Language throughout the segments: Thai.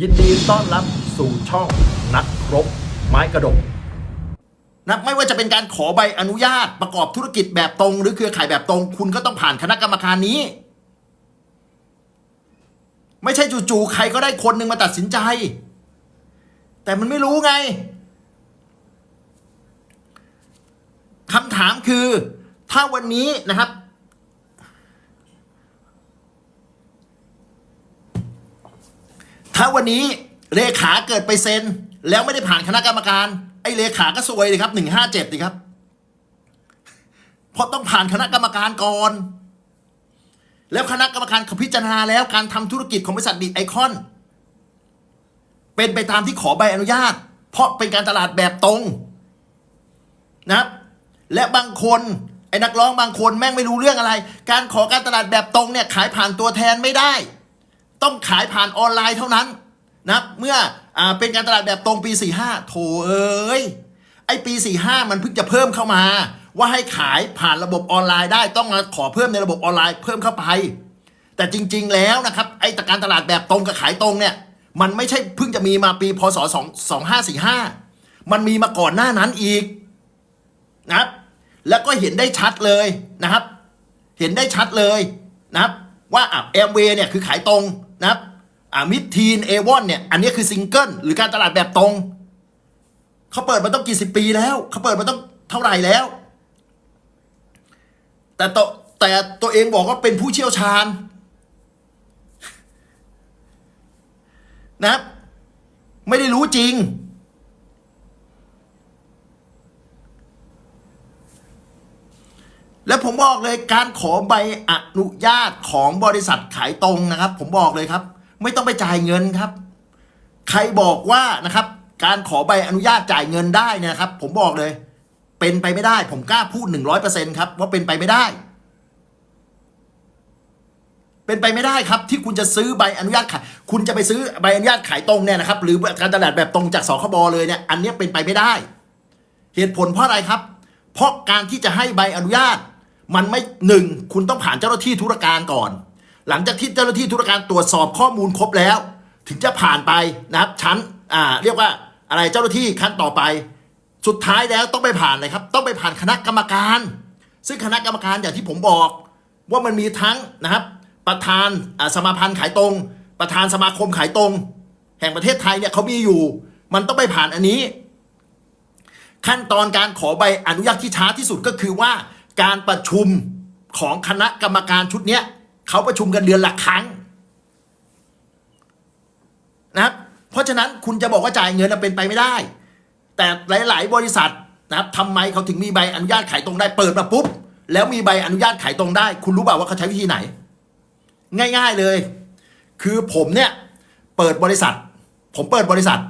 ยินดีต้อนรับสู่ช่องนักรบไม้กระดกนะไม่ว่าจะเป็นการขอใบอนุญาตประกอบธุรกิจแบบตรง หรือเครือข่ายแบบตรง คุณก็ต้องผ่านคณะกรรมการนี้ ไม่ใช่จู่ๆใครก็ได้คนหนึ่งมาตัดสินใจ แต่มันไม่รู้ไงคำถามคือ ถ้าวันนี้นะครับ ถ้า วันนี้เลขาเกิดไปเซ็น แล้วไม่ได้ผ่านคณะกรรมการ ไอ้เลขาก็ซวยเลยครับหนึ่งห้าเจ็ดเลยครับเพราะต้องผ่านคณะกรรมการก่อน แล้วคณะกรรมการเขาพิจารณาแล้วการทำธุรกิจของบริษัทดีไอคอน เป็นไปตามที่ขอใบอนุญาต เพราะเป็นการตลาดแบบตรงนะครับ และบางคนไอ้นักร้องบางคนแม่งไม่รู้เรื่องอะไร การขอการตลาดแบบตรงเนี่ยขายผ่านตัวแทนไม่ได้ ต้องขายผ่านออนไลน์เท่านั้น นะเมื่ออเป็นการตลาดแบบตรงปี 45 โถเอ้ยไอปี 45 มันเพิ่งจะเพิ่มเข้ามา ว่าให้ขายผ่านระบบออนไลน์ได้ต้องมาขอเพิ่มในระบบออนไลน์เพิ่มเข้าไป แต่จริง ๆ แล้วนะครับไอการตลาดแบบตรงกับขายตรงเนี่ยมันไม่ใช่เพิ่งจะมีมาปีพศ2545 มันมีมาก่อนหน้านั้นอีกนะครับแล้วก็เห็นได้ชัดเลยนะครับ เห็นได้ชัดเลยนะครับ ว่าอะแอมเวย์เนี่ยคือขายตรงนะครับ มิดทีนเอวอนเนี่ย อันนี้คือซิงเกิลหรือการตลาดแบบตรง เขาเปิดมาต้องกี่สิบปีแล้ว เขาเปิดมาต้องเท่าไหร่แล้ว แต่ตัวแต่ตัวเองบอกว่าเป็นผู้เชี่ยวชาญ นะครับ ไม่ได้รู้จริง แล้วผมบอกเลยการขอใบอนุญาตของบริษัทขายตรงนะครับ ผมบอกเลยครับ ไม่ต้องไปจ่ายเงินครับ ใครบอกว่านะครับ การขอใบอนุญาตจ่ายเงินได้เนยนะครับ ผมบอกเลย เป็นไปไม่ได้ ผมกล้าพูดหนึ่งร้อยเปอร์เซ็นครับ ว่าเป็นไปไม่ได้ เป็นไปไม่ได้ครับ ที่คุณจะซื้อใบอนุญาตขายคุณจะไปซื้อใบอนุญาตขายตรงเนี่ยนะครับ หรือการตลาดแบบตรงจากสคบเลยเนี่ย อันนี้เป็นไปไม่ได้ เหตุผลเพราะอะไรครับ เพราะการที่จะให้ใบอนุญาต มันไม่หนึ่งคุณต้องผ่านเจ้าหน้าที่ธุรการก่อน หลังจากที่เจ้าหน้าที่ธุรการตรวจสอบข้อมูลครบแล้ว ถึงจะผ่านไปนะครับ ชั้นอ่าเรียกว่าอะไรเจ้าหน้าที่ขั้นต่อไป สุดท้ายแล้วต้องไปผ่านเลยครับ ต้องไปผ่านคณะกรรมการ ซึ่งคณะกรรมการอย่างที่ผมบอก ว่ามันมีทั้งนะครับ ประธานสมาพันธ์ขายตรง ประธานสมาคมขายตรง แห่งประเทศไทยเนี่ยเขามีอยู่ มันต้องไปผ่านอันนี้ ขั้นตอนการขอใบอนุญาตที่ช้าที่สุดก็คือว่า การประชุมของคณะกรรมการชุดเนี้ย เขาประชุมกันเดือนละครั้งนะครับเพราะฉะนั้นคุณจะบอกว่าจ่ายเงินเป็นไปไม่ได้ แต่หลาย ๆ บริษัทนะครับทำไมเขาถึงมีใบอนุญาตขายตรงได้เปิดมาปุ๊บ แล้วมีใบอนุญาตขายตรงได้ คุณรู้เปล่าว่าเขาใช้วิธีไหน ง่าย ๆเลย คือผมเนี่ยเปิดบริษัท ผมเปิดบริษัท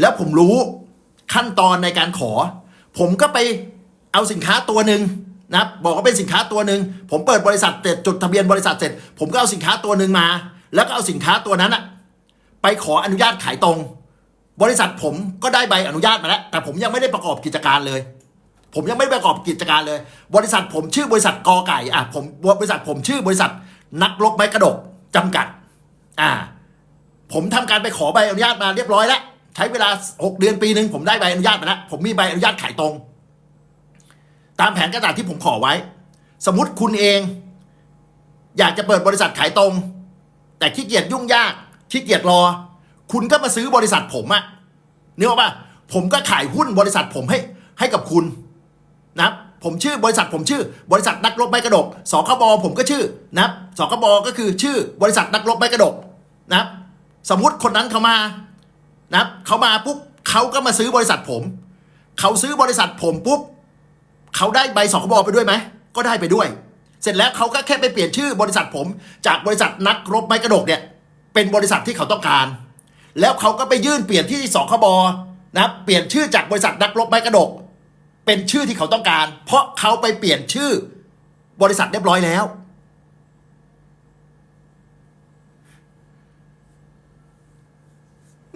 แล้วผมรู้ขั้นตอนในการขอ ผมก็ไปเอาสินค้าตัวหนึ่ง นะครับบอกว่าเป็นสินค้าตัวหนึ่งผมเปิดบริษัทเสร็จจดทะเบียนบริษัทเสร็จ ผมก็เอาสินค้าตัวหนึ่งมา แล้วก็เอาสินค้าตัวนั้นอะไปขออนุญาตขายตรง บริษัทผมก็ได้ใบอนุญาตมาแล้ว แต่ผมยังไม่ได้ประกอบกิจการเลย ผมยังไม่ประกอบกิจการเลย บริษัทผมชื่อบริษัทกอไก่อะผมบริษัทผมชื่อบริษัทนักลบใบกระดกจำกัด อ่า ผมทำการไปขอใบอนุญาตมาเรียบร้อยแล้วใช้เวลา 6 เดือนปีหนึ่งผมได้ใบอนุญาตมาแล้วผมมีใบอนุญาตขายตรง ตามแผนกระดาษที่ผมขอไว้ สมมติคุณเอง อยากจะเปิดบริษัทขายตรง แต่ขี้เกียจยุ่งยากขี้เกียจรอ คุณก็มาซื้อบริษัทผมอะนึกออกปะผมก็ขายหุ้นบริษัทผมให้ให้กับคุณนะผมชื่อบริษัทผมชื่อบริษัทนักรบไม้กระดกสคบผมก็ชื่อนะสคบก็คือชื่อบริษัทนักรบไม้กระดกนะสมมุติคนนั้นเขามานะเขามาปุ๊บเขาก็มาซื้อบริษัทผม เขาซื้อบริษัทผมปุ๊บ เขาได้ใบสคบไปด้วยไหมก็ได้ไปด้วย เสร็จแล้วเขาก็แค่ไปเปลี่ยนชื่อบริษัทผม จากบริษัทนักรบไม้กระดกเนี่ย เป็นบริษัทที่เขาต้องการ แล้วเขาก็ไปยื่นเปลี่ยนที่สคบนะเปลี่ยนชื่อจากบริษัทนักรบไม้กระดก เป็นชื่อที่เขาต้องการ เพราะเขาไปเปลี่ยนชื่อบริษัทเรียบร้อยแล้ว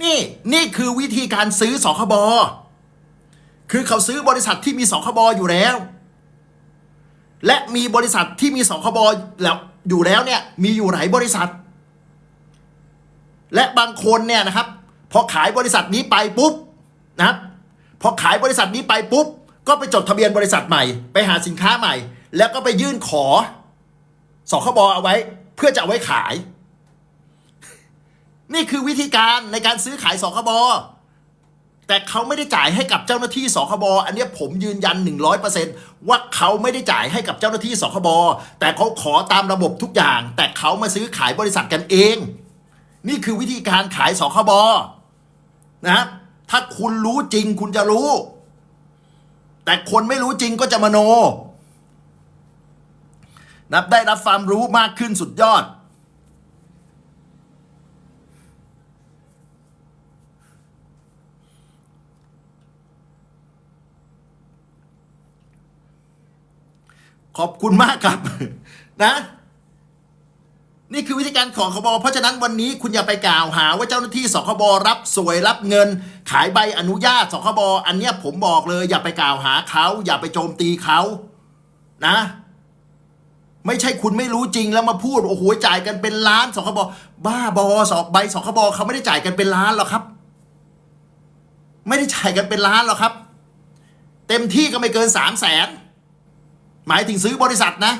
นี่นี่คือวิธีการซื้อสคบ คือเขาซื้อบริษัทที่มีสคบอยู่แล้ว และมีบริษัทที่มีสคบแล้วอยู่แล้วเนี่ยมีอยู่หลายบริษัท และบางคนเนี่ยนะครับพอขายบริษัทนี้ไปปุ๊บนะครับพอขายบริษัทนี้ไปปุ๊บ ก็ไปจดทะเบียนบริษัทใหม่ ไปหาสินค้าใหม่ แล้วก็ไปยื่นขอสคบเอาไว้ เพื่อจะเอาไว้ขาย นี่คือวิธีการในการซื้อขายสคบ แต่เขาไม่ได้จ่ายให้กับเจ้าหน้าที่สคบอันนี้ผมยืนยัน 100%ว่าเขาไม่ได้จ่ายให้กับเจ้าหน้าที่สคบแต่เขาขอตามระบบทุกอย่าง แต่เขามาซื้อขายบริษัทกันเอง นี่คือวิธีการขายสคบนะครับถ้าคุณรู้จริงคุณจะรู้ แต่คนไม่รู้จริงก็จะมโนนับได้รับความรู้มากขึ้นสุดยอด ขอบคุณมากครับ นะ นี่คือวิธีการของคบเพราะฉะนั้นวันนี้คุณอย่าไปกล่าวหาว่าเจ้าหน้าที่สคบรับสวยรับเงิน ขายใบอนุญาตสคบอันเนี้ยผมบอกเลย อย่าไปกล่าวหาเขาอย่าไปโจมตีเขานะ ไม่ใช่คุณไม่รู้จริงแล้วมาพูดโอ้โหจ่ายกันเป็นล้านสคบบ้าบอสอบใบสคบเขาไม่ได้จ่ายกันเป็นล้านหรอกครับ ไม่ได้จ่ายกันเป็นล้านหรอกครับ เต็มที่ก็ไม่เกินสามแสน หมายถึงซื้อบริษัทนะ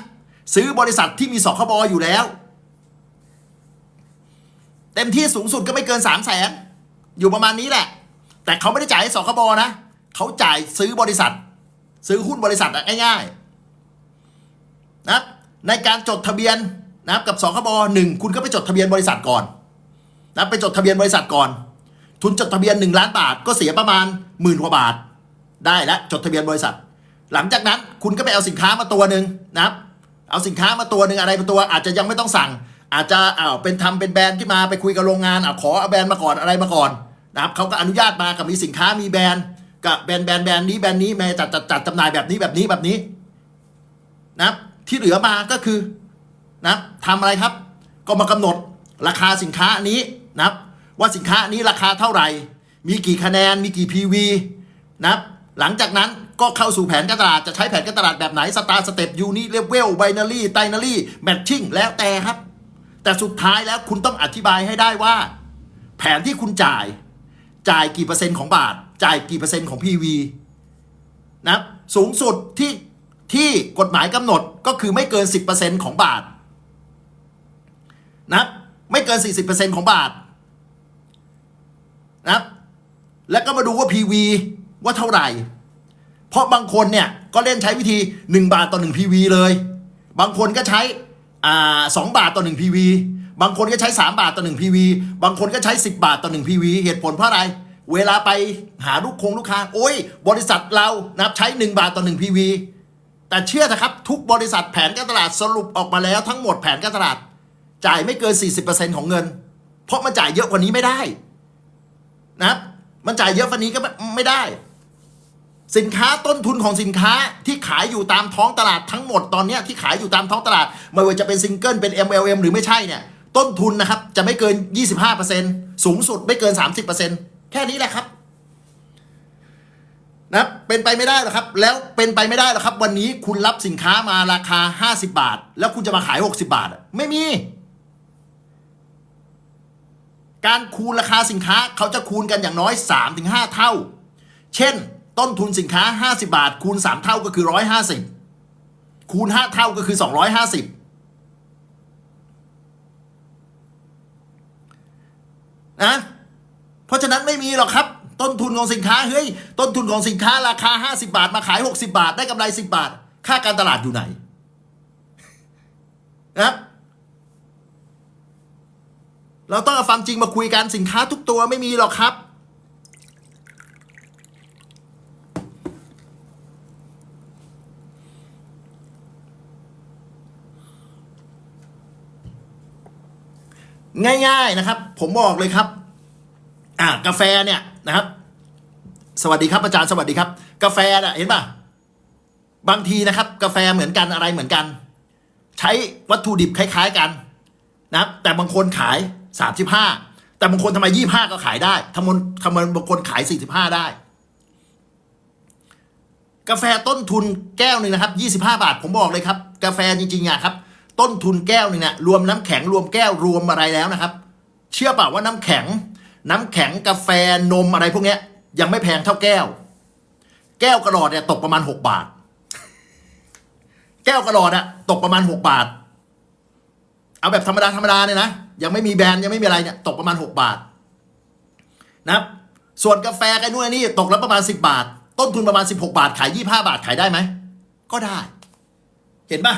ซื้อบริษัทที่มีสคบอยู่แล้ว เต็มที่สูงสุดก็ไม่เกินสามแสนอยู่ประมาณนี้แหละ แต่เขาไม่ได้จ่ายให้สคบนะเขาจ่ายซื้อบริษัท ซื้อหุ้นบริษัทง่ายๆนะในการจดทะเบียนนะครับกับสคบหนึ่งคุณก็ไปจดทะเบียนบริษัทก่อนนะไปจดทะเบียนบริษัทก่อน ทุนจดทะเบียนหนึ่งล้านบาทก็เสียประมาณหมื่นกว่าบาท ได้แล้วจดทะเบียนบริษัท หลังจากนั้นคุณก็ไปเอาสินค้ามาตัวหนึ่งนะครับ เอาสินค้ามาตัวหนึ่งอะไรมาตัว อาจจะยังไม่ต้องสั่ง อาจจะอ้าวเป็นทำเป็นแบรนด์ที่มาไปคุยกับโรงงานอะขอเอาแบรนด์มาก่อนอะไรมาก่อนนะครับเขาก็อนุญาตมากับมีสินค้ามีแบรนด์กับแบรนด์แบรนด์แบรนด์นี้แบรนด์นี้แม่จัดจัดจัดจำหน่ายแบบนี้แบบนี้แบบนี้นะครับ ที่เหลือมาก็คือนะครับทำอะไรครับ ก็มากำหนดราคาสินค้านี้นะครับ ว่าสินค้านี้ราคาเท่าไหร่ มีกี่คะแนนมีกี่ PV นะครับหลังจากนั้น ก็เข้าสู่แผนการตลาด จะใช้แผนการตลาดแบบไหนสตาร์สเต็ปยูนิเลเวลไบนารีไตนารีแมทชิ่งแล้วแต่ครับ แต่สุดท้ายแล้วคุณต้องอธิบายให้ได้ว่า แผนที่คุณจ่าย จ่ายกี่เปอร์เซ็นต์ของบาท จ่ายกี่เปอร์เซ็นต์ของ PV นะสูงสุดที่ที่กฎหมายกำหนดก็คือไม่เกิน 10%ของบาทนะไม่เกิน 40%ของบาทนะแล้วก็มาดูว่า PV ว่าเท่าไหร่ เพราะบางคนเนี่ยก็เล่นใช้วิธี 1 บาทต่อ1 PV เลย บางคนก็ใช้อ่าสบาทต่อ1 PV บางคนก็ใช้ 3 บาทต่อ1 PV บางคนก็ใช้ 10 บาทต่อ1 PV เหตุผลเพราะอะไร เวลาไปหาลูกคงลูกค้าโอ้ย บริษัทเรานับใช้ 1 บาทต่อ1 PV แต่เชื่อเถอะครับ ทุกบริษัทแผนการตลาดสรุปออกมาแล้วทั้งหมดแผนการตลาด จ่ายไม่เกิน 40%ของเงิน เพราะมันจ่ายเยอะกว่านี้ไม่ได้นะครับมันจ่ายเยอะกว่านี้ก็ไม่ได้ สินค้าต้นทุนของสินค้าที่ขายอยู่ตามท้องตลาดทั้งหมดตอนนี้ที่ขายอยู่ตามท้องตลาด ไม่ว่าจะเป็นซิงเกิลเป็น MLM หรือไม่ใช่เนี่ยต้นทุนนะครับจะไม่เกิน 25%สูงสุดไม่เกิน 30%แค่นี้แหละครับนะเป็นไปไม่ได้หรอกครับ แล้วเป็นไปไม่ได้หรอกครับ วันนี้คุณรับสินค้ามาราคา 50 บาท แล้วคุณจะมาขาย 60 บาท ไม่มี การคูณราคาสินค้าเขาจะคูณกันอย่างน้อย 3-5 เท่า เช่น ต้นทุนสินค้า 50 บาท คูณ 3 เท่าก็คือ 150 คูณ 5 เท่าก็คือ 250 นะ เพราะฉะนั้นไม่มีหรอกครับ ต้นทุนของสินค้า เฮ้ย ต้นทุนของสินค้าราคา 50 บาท มาขาย 60 บาท ได้กำไร 10 บาท ค่าการตลาดอยู่ไหนนะครับเราต้องเอาความจริงมาคุยกันสินค้าทุกตัวไม่มีหรอกครับ ง่ายๆนะครับ ผมบอกเลยครับ อ่ากาแฟเนี่ยนะครับ สวัสดีครับอาจารย์สวัสดีครับ กาแฟน่ะเห็นป่ะบางทีนะครับ กาแฟเหมือนกันอะไรเหมือนกัน ใช้วัตถุดิบคล้ายๆกันนะครับ แต่บางคนขายสามสิบห้าแต่บางคนทำไมยี่ห้าก็ขายได้ทำไมทำไมบางคนขายสี่สิบห้าได้ กาแฟต้นทุนแก้วหนึ่งนะครับยี่สิบห้าบาท ผมบอกเลยครับ กาแฟจริงๆอะครับ ต้นทุนแก้วนึ่งเนี่ยรวมน้ำแข็งรวมแก้วรวมอะไรแล้วนะครับ เชื่อเปล่าว่าน้ำแข็ง น้ำแข็งกาแฟนมอะไรพวกเนี้ย ยังไม่แพงเท่าแก้ว แก้วกระดอดเนี่ยตกประมาณหกบาท แก้วกระดอดอะตกประมาณหกบาท เอาแบบธรรมดาธรรมดาเนี่ยนะยังไม่มีแบรนด์ยังไม่มีอะไรเนี่ยตกประมาณหกบาท นะครับ ส่วนกาแฟกันนู่นนี่ตกแล้วประมาณสิบาท ต้นทุนประมาณสิบหกบาทขายยี่ห้าบาทขายได้ไหมก็ได้ เห็นปะ